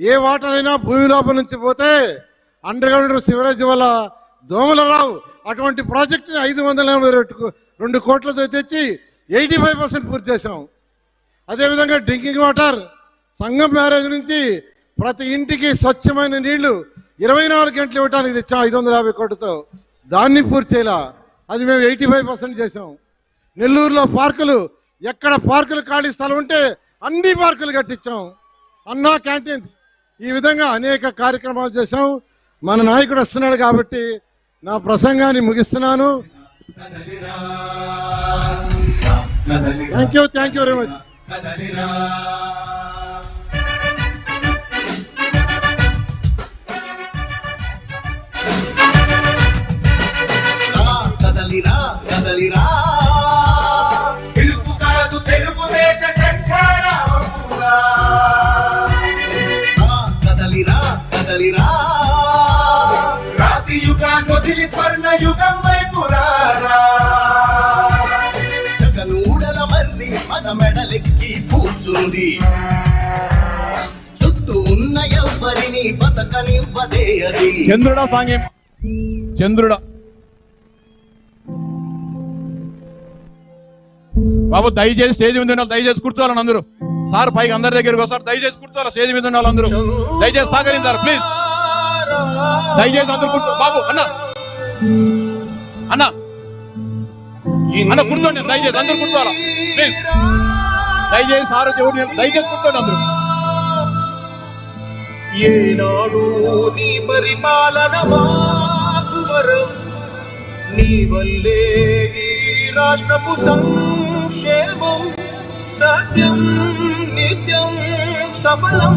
ఏ water అయినా భూమి లోపల నుంచి పోతే అండర్ గ్రౌండ్ సివరేజ్ వల్ల దోమలు రావు. అటువంటి ప్రాజెక్టుని ఐదు వందల ఎనభై రెండు రెండు కోట్లతో తెచ్చి ఎయిటీ ఫైవ్ పర్సెంట్ పూర్తి చేసాం అదేవిధంగా డ్రింకింగ్ వాటర్ సంగం బ్యారేజ్ నుంచి ప్రతి ఇంటికి స్వచ్ఛమైన నీళ్ళు ఇరవై నాలుగు గంటలు ఇవ్వడానికి తెచ్చాం ఐదు వందల యాభై కోట్లతో. దాన్ని పూర్తి చేయాల? అది మేము ఎయిటీ ఫైవ్ పర్సెంట్ చేసాం నెల్లూరులో పార్కులు ఎక్కడ పార్కులు ఖాళీ స్థలం ఉంటే అన్ని పార్కులు కట్టించాం. అన్నా క్యాంటీన్స్. ఈ విధంగా అనేక కార్యక్రమాలు చేశాం. మన నాయకుడు వస్తున్నాడు కాబట్టి నా ప్రసంగాన్ని ముగిస్తున్నాను. Thank you thank you very much మన మెడలెక్కి కూర్చుంది. చుట్టూ ఉన్న ఎవ్వరిని బతకనివ్వదే అది. చంద్రుడా సాంగ్యం. చంద్రుడా. బాబు దయచేసి స్టేజ్ మీద ఉండాలి దయచేసి కూర్చోవాలని అందరూ. సార్ పైకి అందరి దగ్గరికి వస్తారు. దయచేసి కూర్చోవాలి? స్టేజ్ మీద ఉండాలి అందరూ. దయచేసి సహకరించారు ప్లీజ్. దయచేసి అందరూ కూర్చో. బాబు అన్న. అన్నా. అన్న కూర్చోండి దయచేసి అందరు కూర్చోవాలా? ప్లీజ్ దయచేసి ఆరోగ్య ఎవరు దయచేసి కూర్చోండి అందరూ. ఏనాడు నీ పరిపాలన మాకు నీ వల్లే ఈ రాష్ట్రపు సంక్షేమం సత్యం నిత్యం సఫలం.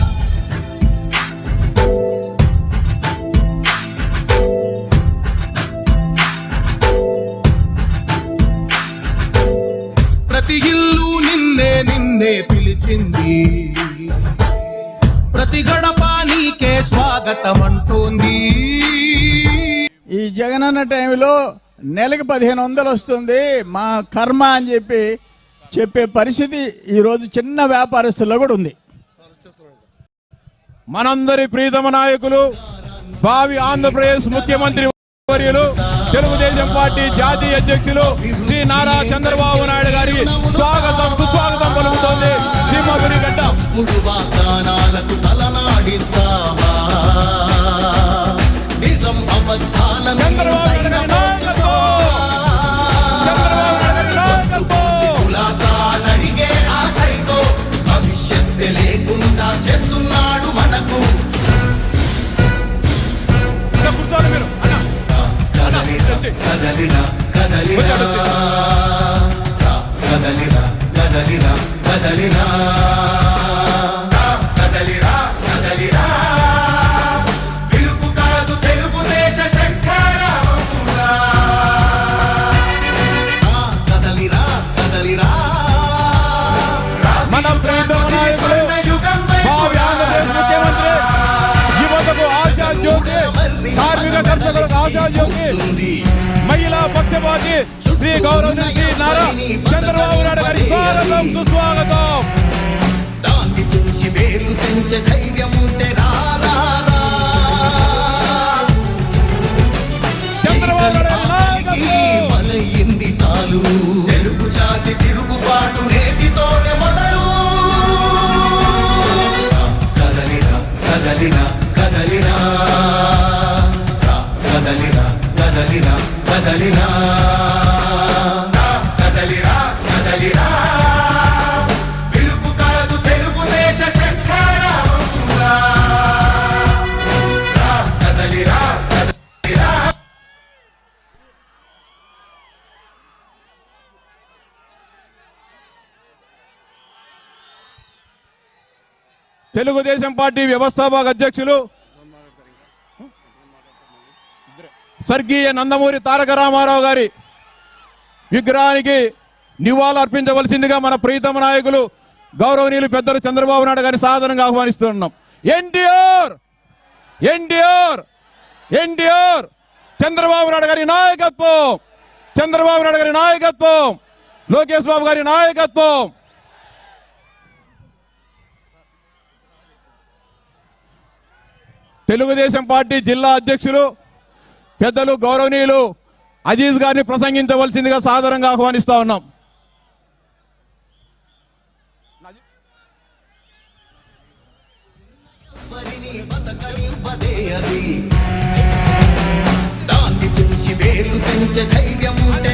నిన్నే పిలిచింది. ప్రతి గడప నీకే స్వాగతం అంటోంది ఈ జగనన్న టైంలో నెలకు పదిహేను వందలు వస్తుంది. మా కర్మ అని చెప్పి చెప్పే పరిస్థితి ఈరోజు చిన్న వ్యాపారస్తుల్లో కూడా ఉంది. మనందరి ప్రీతమ నాయకులు భావి ఆంధ్రప్రదేశ్ ముఖ్యమంత్రి వర్యులు తెలుగుదేశం పార్టీ జాతీయ అధ్యక్షులు శ్రీ నారా చంద్రబాబు నాయుడు గారి స్వాగతం సుస్వాగతం పలుకుతోంది సింహపురి గడ్డ. ఇప్పుడు వాగ్దానాలకు తలనాడిస్తావా? నిజం భవిష్యత్తు లేకుండా చేస్తున్నాడు మనకు. కదలిరా కదలిరా కదలిరా కదలిరా పిలుపు కాదు తెలుగుదేశ మన ముఖ్యమంత్రి యువతకు ఆశా జ్యోతి కార్మిక కర్షకులకు ఆశా జ్యోతి. మహిళా పక్షపాతి శ్రీ గౌరవ శ్రీ నారా చంద్రబాబు స్వాగతం సుస్వాగతం. దాన్ని తెంచే ధైర్యం ఉంటే! మొదలయ్యింది చాలు. తెలుగు జాతి తిరుగుబాటు నేటితోనే తెలుగుదేశం పార్టీ వ్యవస్థాపక అధ్యక్షులు స్వర్గీయ నందమూరి తారక రామారావు గారి విగ్రహానికి నివాళులు అర్పించవలసిందిగా మన ప్రీతమ నాయకులు గౌరవనీయులు పెద్దలు చంద్రబాబు నాయుడు గారిని సాధారణంగా ఆహ్వానిస్తున్నాం. ఎన్టీఆర్! ఎన్టీఆర్! ఎన్టీఆర్! చంద్రబాబు నాయుడు గారి నాయకత్వం! చంద్రబాబు నాయుడు గారి నాయకత్వం! లోకేష్ బాబు గారి నాయకత్వం! తెలుగుదేశం పార్టీ జిల్లా అధ్యక్షులు పెద్దలు గౌరవనీయులు అజీజ్ గారిని ప్రసంగించవలసిందిగా సాధారణంగా ఆహ్వానిస్తా ఉన్నాం. దాన్ని తుంచి వేర్లు తెంచే ధైర్యం ఉంటే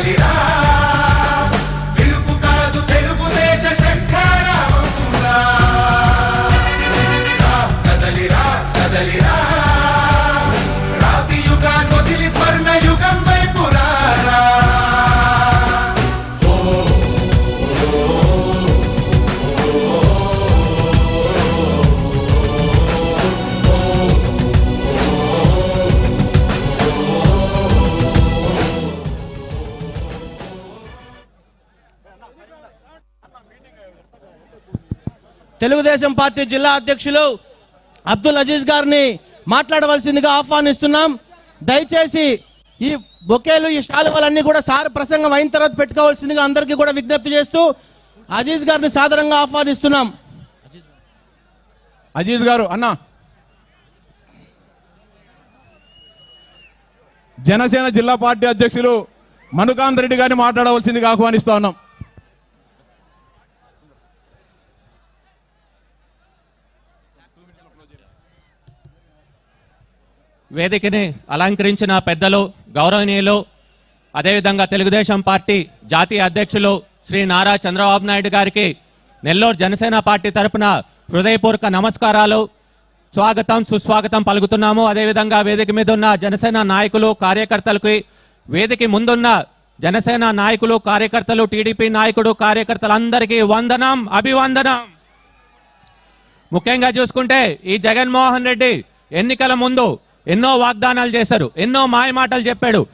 కదలిరా తెలుగుదేశం పార్టీ జిల్లా అధ్యక్షులు అబ్దుల్ అజీజ్ గారిని మాట్లాడవలసిందిగా ఆహ్వానిస్తున్నాం. దయచేసి ఈ బొకేలు ఈ శాలువలన్నీ కూడా సార్ ప్రసంగం అయిన తర్వాత పెట్టుకోవాల్సిందిగా అందరికీ కూడా విజ్ఞప్తి చేస్తూ అజీజ్ గారిని సాధారణంగా ఆహ్వానిస్తున్నాం. అజీజ్ గారు అన్న. జనసేన జిల్లా పార్టీ అధ్యక్షులు మనుకాంత్ రెడ్డి గారిని మాట్లాడవలసిందిగా ఆహ్వానిస్తా ఉన్నాం. వేదికని అలంకరించిన పెద్దలు గౌరవనీయులు అదేవిధంగా తెలుగుదేశం పార్టీ జాతీయ అధ్యక్షులు శ్రీ నారా చంద్రబాబు నాయుడు గారికి నెల్లూరు జనసేన పార్టీ తరపున హృదయపూర్వక నమస్కారాలు. స్వాగతం సుస్వాగతం పలుకుతున్నాము. అదేవిధంగా వేదిక మీద ఉన్న జనసేన నాయకులు కార్యకర్తలకి వేదిక ముందున్న జనసేన నాయకులు కార్యకర్తలు టీడీపీ నాయకుడు కార్యకర్తలందరికీ వందనం అభివందనం. ముఖ్యంగా చూసుకుంటే ఈ జగన్మోహన్ రెడ్డి ఎన్నికల ముందు ఎన్నో వాగ్దానాలు చేశారు ఎన్నో మాయమాటలు చెప్పాడు.